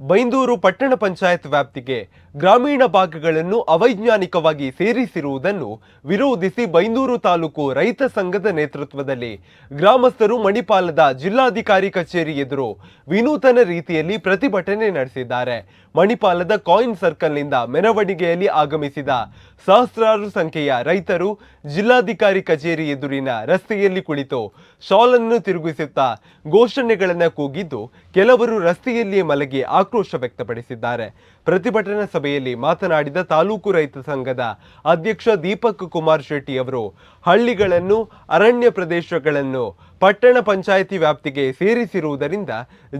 ಬೈಂದೂರು ಪಟ್ಟಣ ಪಂಚಾಯತ್ ವ್ಯಾಪ್ತಿಗೆ ಗ್ರಾಮೀಣ ಭಾಗಗಳನ್ನು ಅವೈಜ್ಞಾನಿಕವಾಗಿ ಸೇರಿಸಿರುವುದನ್ನು ವಿರೋಧಿಸಿ ಬೈಂದೂರು ತಾಲೂಕು ರೈತ ಸಂಘದ ನೇತೃತ್ವದಲ್ಲಿ ಗ್ರಾಮಸ್ಥರು ಮಣಿಪಾಲದ ಜಿಲ್ಲಾಧಿಕಾರಿ ಕಚೇರಿ ಎದುರು ವಿನೂತನ ರೀತಿಯಲ್ಲಿ ಪ್ರತಿಭಟನೆ ನಡೆಸಿದ್ದಾರೆ. ಮಣಿಪಾಲದ ಕಾಯಿನ್ ಸರ್ಕಲ್ನಿಂದ ಮೆರವಣಿಗೆಯಲ್ಲಿ ಆಗಮಿಸಿದ ಸಹಸ್ರಾರು ಸಂಖ್ಯೆಯ ರೈತರು ಜಿಲ್ಲಾಧಿಕಾರಿ ಕಚೇರಿ ಎದುರಿನ ರಸ್ತೆಯಲ್ಲಿ ಕುಳಿತು ಶಾಲನ್ನು ತಿರುಗಿಸುತ್ತಾ ಘೋಷಣೆಗಳನ್ನು ಕೂಗಿದ್ದು ಕೆಲವರು ರಸ್ತೆಯಲ್ಲಿಯೇ ಮಲಗಿ ಆಕ್ರೋಶ ವ್ಯಕ್ತಪಡಿಸಿದ್ದಾರೆ. ಪ್ರತಿಭಟನಾ ಸಭೆಯಲ್ಲಿ ಮಾತನಾಡಿದ ತಾಲೂಕು ರೈತ ಸಂಘದ ಅಧ್ಯಕ್ಷ ದೀಪಕ್ ಕುಮಾರ್ ಶೆಟ್ಟಿ ಅವರು, ಹಳ್ಳಿಗಳನ್ನು, ಅರಣ್ಯ ಪ್ರದೇಶಗಳನ್ನು ಪಟ್ಟಣ ಪಂಚಾಯಿತಿ ವ್ಯಾಪ್ತಿಗೆ ಸೇರಿಸಿರುವುದರಿಂದ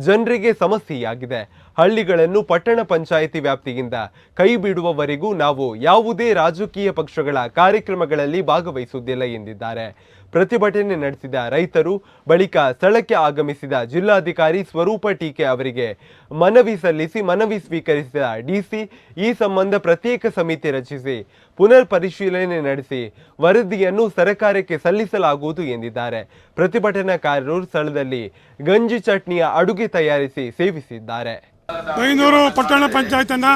ಜನರಿಗೆ ಸಮಸ್ಯೆಯಾಗಿದೆ. ಹಳ್ಳಿಗಳನ್ನು ಪಟ್ಟಣ ಪಂಚಾಯಿತಿ ವ್ಯಾಪ್ತಿಯಿಂದ ಕೈ ಬಿಡುವವರೆಗೂ ನಾವು ಯಾವುದೇ ರಾಜಕೀಯ ಪಕ್ಷಗಳ ಕಾರ್ಯಕ್ರಮಗಳಲ್ಲಿ ಭಾಗವಹಿಸುವುದಿಲ್ಲ ಎಂದಿದ್ದಾರೆ. ಪ್ರತಿಭಟನೆ ನಡೆಸಿದ ರೈತರು ಬಳಿಕ ಸ್ಥಳಕ್ಕೆ ಆಗಮಿಸಿದ ಜಿಲ್ಲಾಧಿಕಾರಿ ಸ್ವರೂಪ ಟೀಕೆ ಅವರಿಗೆ ಮನವಿ ಸಲ್ಲಿಸಿ ಮನವಿ ಸ್ವೀಕರಿಸಿದ ಡಿಸಿ, ಈ ಸಂಬಂಧ ಪ್ರತ್ಯೇಕ ಸಮಿತಿ ರಚಿಸಿ ಪುನರ್ ಪರಿಶೀಲನೆ ನಡೆಸಿ ವರದಿಯನ್ನು ಸರ್ಕಾರಕ್ಕೆ ಸಲ್ಲಿಸಲಾಗುವುದು ಎಂದಿದ್ದಾರೆ. ಪ್ರತಿಭಟನಾಕಾರರು ಸ್ಥಳದಲ್ಲಿ ಗಂಜಿ ಚಟ್ನಿಯ ಅಡುಗೆ ತಯಾರಿಸಿ ಸೇವಿಸಿದ್ದಾರೆ. ಐನೂರು ಪಟ್ಟಣ ಪಂಚಾಯತನ್ನು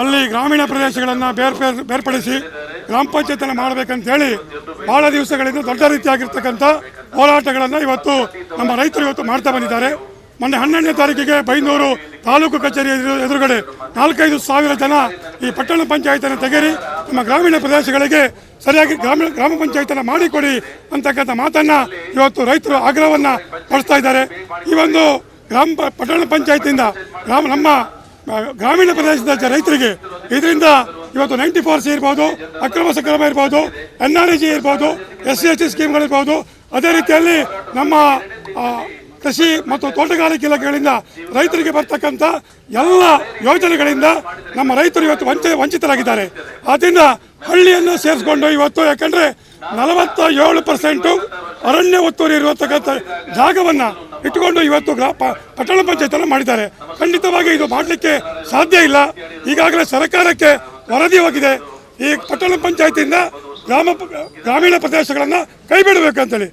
ಅಲ್ಲಿ ಗ್ರಾಮೀಣ ಪ್ರದೇಶಗಳನ್ನು ಬೇರ್ಪೇ, ಬೇರ್ಪಡಿಸಿ ಗ್ರಾಮ ಪಂಚಾಯತನ್ನು ಮಾಡಬೇಕಂತೇಳಿ ಬಹಳ ದಿವಸಗಳಿಂದ ದೊಡ್ಡ ರೀತಿಯಾಗಿರ್ತಕ್ಕಂಥ ಹೋರಾಟಗಳನ್ನು ಇವತ್ತು ನಮ್ಮ ರೈತರು ಇವತ್ತು ಮಾಡ್ತಾ ಬಂದಿದ್ದಾರೆ. ಮೊನ್ನೆ ಹನ್ನೆರಡನೇ ತಾರೀಕಿಗೆ ಬೈಂದೂರು ತಾಲೂಕು ಕಚೇರಿ ಎದುರು- ಎದುರುಗಡೆ ನಾಲ್ಕೈದು ಸಾವಿರ ಜನ ಈ ಪಟ್ಟಣ ಪಂಚಾಯತನ್ನು ತೆಗೆರಿ, ನಮ್ಮ ಗ್ರಾಮೀಣ ಪ್ರದೇಶಗಳಿಗೆ ಸರಿಯಾಗಿ ಗ್ರಾಮೀಣ ಗ್ರಾಮ ಪಂಚಾಯತನ್ನು ಮಾಡಿಕೊಡಿ ಅಂತಕ್ಕಂಥ ಮಾತನ್ನು ಇವತ್ತು ರೈತರು ಆಗ್ರಹವನ್ನು ಪಡಿಸ್ತಾ ಇದ್ದಾರೆ. ಈ ಒಂದು ಗ್ರಾಮ ಪಟ್ಟಣ ಪಂಚಾಯತಿಯಿಂದ ಗ್ರಾಮ ನಮ್ಮ ಗ್ರಾಮೀಣ ಪ್ರದೇಶದ ರೈತರಿಗೆ ಇದರಿಂದ ಇವತ್ತು ನೈಂಟಿ ಫೋರ್ ಸಿ ಇರ್ಬೋದು, ಅಕ್ರಮ ಸಕ್ರಮ ಇರ್ಬೋದು, ಎನ್ ಆರ್ ಜಿ ಇರ್ಬೋದು, ಎಸ್ ಸಿ ಎಸ್ ಟಿ ಸ್ಕೀಮ್ಗಳಿರ್ಬೋದು, ಅದೇ ರೀತಿಯಲ್ಲಿ ನಮ್ಮ ಕೃಷಿ ಮತ್ತು ತೋಟಗಾರಿಕೆ ಇಲಾಖೆಗಳಿಂದ ರೈತರಿಗೆ ಬರ್ತಕ್ಕಂಥ ಎಲ್ಲ ಯೋಜನೆಗಳಿಂದ ನಮ್ಮ ರೈತರು ಇವತ್ತು ವಂಚ, ವಂಚಿತರಾಗಿದ್ದಾರೆ. ಆದ್ದರಿಂದ ಹಳ್ಳಿಯನ್ನು ಸೇರಿಸ್ಕೊಂಡು ಇವತ್ತು ಯಾಕಂದರೆ ನಲವತ್ತ ಏಳು ಪರ್ಸೆಂಟು ಅರಣ್ಯ ಒತ್ತುವರಿ ಇರತಕ್ಕಂಥ ಜಾಗವನ್ನು ಇಟ್ಟುಕೊಂಡು ಇವತ್ತು ಗ್ರಾ, ಪ- ಪಟ್ಟಣ ಪಂಚಾಯತನ್ನು ಮಾಡಿದ್ದಾರೆ. ಖಂಡಿತವಾಗಿ ಇದು ಮಾಡಲಿಕ್ಕೆ ಸಾಧ್ಯ ಇಲ್ಲ. ಈಗಾಗಲೇ ಸರ್ಕಾರಕ್ಕೆ ವರದಿ ಹೋಗಿದೆ. ಈ ಪಟ್ಟಣ ಪಂಚಾಯತಿಯಿಂದ ಗ್ರಾಮ, ಗ್ರಾಮೀಣ ಪ್ರದೇಶಗಳನ್ನು ಕೈ ಬಿಡಬೇಕಂತೇಳಿ